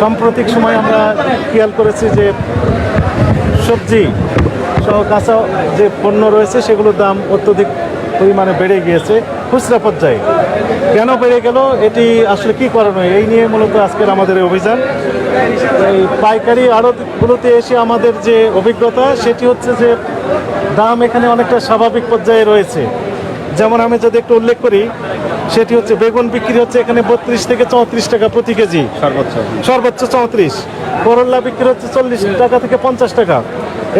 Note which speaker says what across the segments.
Speaker 1: সাম্প্রতিক সময় আমরা খেয়াল করেছি যে সবজি সহ কাঁচা যে পণ্য রয়েছে, সেগুলোর দাম অত্যধিক পরিমাণে বেড়ে গিয়েছে, খুচরা পর্যায়ে। কেন বেড়ে গেল? এটি আসলে কি কারণে? এই নিয়ে মূলত আজকের আমাদের অভিযান। এই পাইকারি আড়তগুলোতে এসে আমাদের যে অভিজ্ঞতা, সেটি হচ্ছে যে দাম এখানে অনেকটা স্বাভাবিক পর্যায়ে রয়েছে। যেমন আমি যদি একটু উল্লেখ করি সেটি হচ্ছে বেগুন বিক্রি হচ্ছে এখানে বত্রিশ থেকে চৌত্রিশ টাকা প্রতি কেজি।
Speaker 2: সর্বোচ্চ।
Speaker 1: সর্বোচ্চ চৌত্রিশ। করল্লা বিক্রি হচ্ছে চল্লিশ টাকা থেকে পঞ্চাশ টাকা।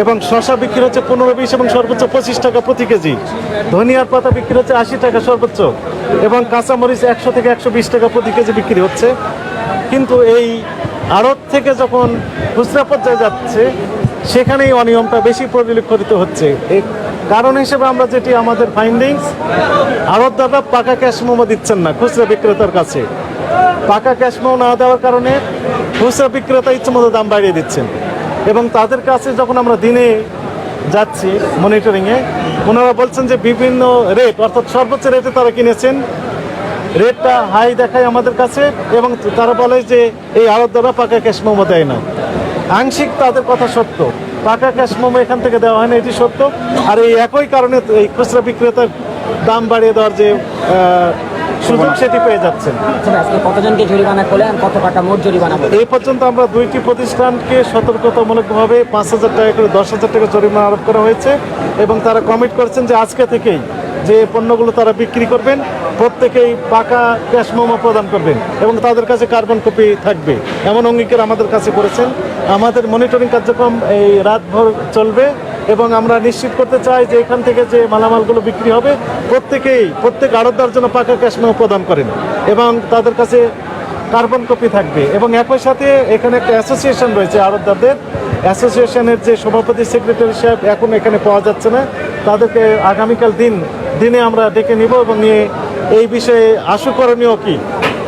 Speaker 1: এবং শশা বিক্রি হচ্ছে পনেরো বিশ এবং সর্বোচ্চ পঁচিশ টাকা প্রতি কেজি। ধনিয়ার পাতা বিক্রি হচ্ছে আশি টাকা সর্বোচ্চ। এবং কাঁচামরিচ একশো থেকে একশো বিশ টাকা প্রতি কেজি বিক্রি হচ্ছে। কিন্তু এই আড়ত থেকে যখন খুচরা পর্যায়ে যাচ্ছে সেখানেই অনিয়মটা বেশি পরিলক্ষিত হচ্ছে। কারণ হিসেবে আমরা যেটি আমাদের ফাইন্ডিংস আড়তদাররা পাকা ক্যাশ মোমো দিচ্ছেন না, খুচরা বিক্রেতার কাছে। পাকা ক্যাশ মোমো না দেওয়ার কারণে খুচরা বিক্রেতা ইচ্ছে মতো দাম বাড়িয়ে দিচ্ছেন। এবং তাদের কাছে যখন আমরা দিনে যাচ্ছি মনিটরিংয়ে ওনারা বলছেন যে বিভিন্ন রেট অর্থাৎ সর্বোচ্চ রেটে তারা কিনেছেন। রেটটা হাই দেখায় আমাদের কাছে এবং তারা বলে যে এই আড়ত দ্বারা পাকা ক্যাশ মোমো দেয় না। আংশিক তাদের কথা সত্য। পাকা ক্যাশ মোমো এখান থেকে দেওয়া হয় না এটি সত্য। আর এই একই কারণে এই খুচরা বিক্রেতার দাম বাড়িয়ে দেওয়ার যে সুযোগ সেটি পেয়ে যাচ্ছেন।
Speaker 3: আচ্ছা, কতজনকে জরিমানা করলেন কত টাকা মোট জরিমানা?
Speaker 1: এই পর্যন্ত আমরা দুইটি প্রতিষ্ঠানকে সতর্কতামূলকভাবে পাঁচ হাজার টাকা করে দশ হাজার টাকা জরিমানা আরোপ করা হয়েছে এবং তারা কমিট করেছেন যে আজকে থেকেই যে পণ্যগুলো তারা বিক্রি করবেন প্রত্যেকেই পাকা ক্যাশ মোমো প্রদান করবেন এবং তাদের কাছে কার্বন কপি থাকবে। এমন অঙ্গীকার আমাদের কাছে করেছেন। আমাদের মনিটরিং কার্যক্রম এই রাতভর চলবে এবং আমরা নিশ্চিত করতে চাই যে এখান থেকে যে মালামালগুলো বিক্রি হবে, প্রত্যেকেই, প্রত্যেক আড়তদার জন্য পাকা ক্যাশ মেমো প্রদান করেন এবং তাদের কাছে কার্বন কপি থাকবে। এবং একই সাথে এখানে একটা অ্যাসোসিয়েশন রয়েছে আড়তদারদের। অ্যাসোসিয়েশনের যে সভাপতি সেক্রেটারি সাহেব এখন এখানে পাওয়া যাচ্ছে না। তাদেরকে আগামীকাল দিন, দিনে আমরা ডেকে নিব এবং নিয়ে এই বিষয়ে আশু করণীয় কী?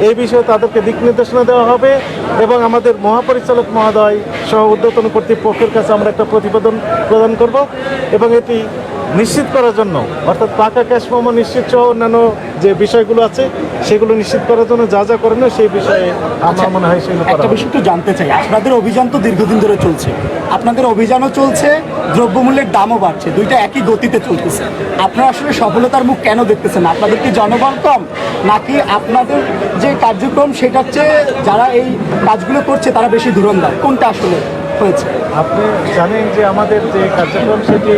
Speaker 1: এই বিষয়ে তাদেরকে দিক নির্দেশনা দেওয়া হবে এবং আমাদের মহাপরিচালক মহোদয় সহ উদ্যোতন কর্তৃপক্ষের কাছে আমরা একটা প্রতিবেদন প্রদান করব এবং এটি নিশ্চিত করার জন্য। অর্থাৎ পাকা ক্যাশ মোমো নিশ্চিত সহ অন্যান্য যে বিষয়গুলো আছে সেগুলো নিশ্চিত করার জন্য যা যা করেন সেই বিষয়ে আমার মনে হয় সেগুলো
Speaker 4: একটা বিষয় একটু জানতে চাই। আপনাদের অভিযান তো দীর্ঘদিন ধরে চলছে। আপনাদের অভিযানও চলছে দ্রব্যমূল্যের দামও বাড়ছে। দুইটা একই গতিতে চলতেছে। আপনারা আসলে সফলতার মুখ কেন দেখতেছেন? আপনাদের কি জনবল কম? নাকি আপনাদের যে কার্যক্রম সেটা চেয়ে যারা এই কাজগুলো করছে তারা বেশি ধুরন্ধর? কোনটা আসলে হয়েছে।
Speaker 1: আপনি জানেন যে আমাদের যে কার্যক্রম সেটি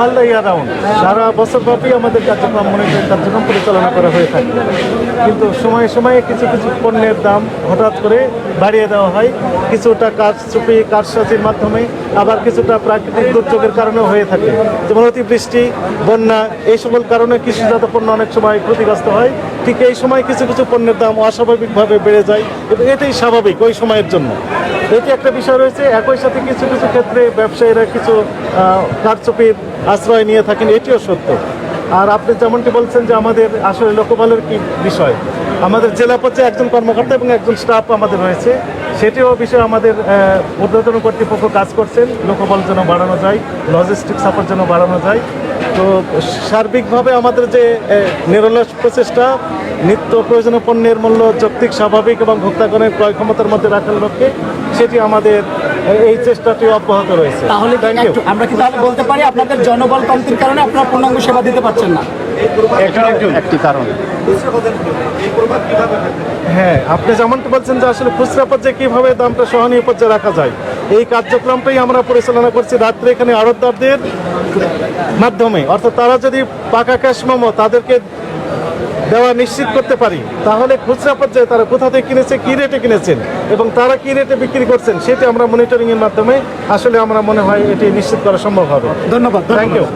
Speaker 1: অল রাউন্ড সারা বছরব্যাপী আমাদের কার্যক্রম মনিটরিং কার্যক্রম পরিচালনা করা হয়ে থাকে। কিন্তু সময়ে সময়ে কিছু কিছু পণ্যের দাম হঠাৎ করে বাড়িয়ে দেওয়া হয়। কিছুটা কারচুপি, কারসাজির মাধ্যমে, আবার কিছুটা প্রাকৃতিক দুর্যোগের কারণেও হয়ে থাকে। যেমন অতিবৃষ্টি, বন্যা, এই সকল কারণে কৃষিজাত পণ্য অনেক সময় ক্ষতিগ্রস্ত হয়। ঠিক এই সময় কিছু কিছু পণ্যের দাম অস্বাভাবিকভাবে বেড়ে যায়, এবং এটাই স্বাভাবিক ওই সময়ের জন্য। এটি একটা বিষয় রয়েছে, একই সাথে কিছু কিছু ক্ষেত্রে ব্যবসায়ীরা কিছু কারচুপির আশ্রয় নিয়ে থাকেন, এটিও সত্য। আর আপনি যেমনটি বলছেন যে আমাদের আসলে লোকবলের কি বিষয়? আমাদের জেলা পর্যায়ে একজন কর্মকর্তা এবং একজন স্টাফ আমাদের রয়েছে। সেটিও বিষয়ে আমাদের ঊর্ধ্বতন কর্তৃপক্ষ কাজ করছেন। লোকবল যেন বাড়ানো যায় লজিস্টিক সাপোর্ট যেন বাড়ানো যায়। তো সার্বিকভাবে আমাদের যে নিরলস প্রচেষ্টা নিত্য প্রয়োজনীয় পণ্যের মূল্য যৌক্তিক স্বাভাবিক এবং ভোক্তাগণের ক্রয় ক্ষমতার মধ্যে রাখার লক্ষ্যে সেটি আমাদের এই চেষ্টাটি অব্যাহত রয়েছে।
Speaker 4: তাহলে কি
Speaker 1: থ্যাংক ইউ
Speaker 4: আমরা কি তাহলে বলতে পারি আপনাদের জনবল কমতির কারণে আপনারা পূর্ণাঙ্গ সেবা দিতে পারছেন না?
Speaker 2: একটি কারণ।
Speaker 1: হ্যাঁ আপনি যেমনটি বলছেন যে আসলে খুচরা পর্যায়ে কীভাবে দামটা সহনীয় পর্যায়ে রাখা যায় এই কার্যক্রমটাই আমরা পরিচালনা করছি রাত্রে এখানে আড়তদারদের মাধ্যমে। অর্থাৎ তারা যদি পাকা ক্যাশ মোমো তাদেরকে দেওয়া নিশ্চিত করতে পারি। তাহলে খুচরা পর্যায়ে তারা কোথা থেকে কিনেছে কী রেটে কিনেছেন এবং তারা কী রেটে বিক্রি করছেন সেটি আমরা মনিটরিংয়ের মাধ্যমে আসলে আমরা মনে হয় এটি নিশ্চিত করা সম্ভব হবে।
Speaker 4: ধন্যবাদ
Speaker 1: থ্যাংক ইউ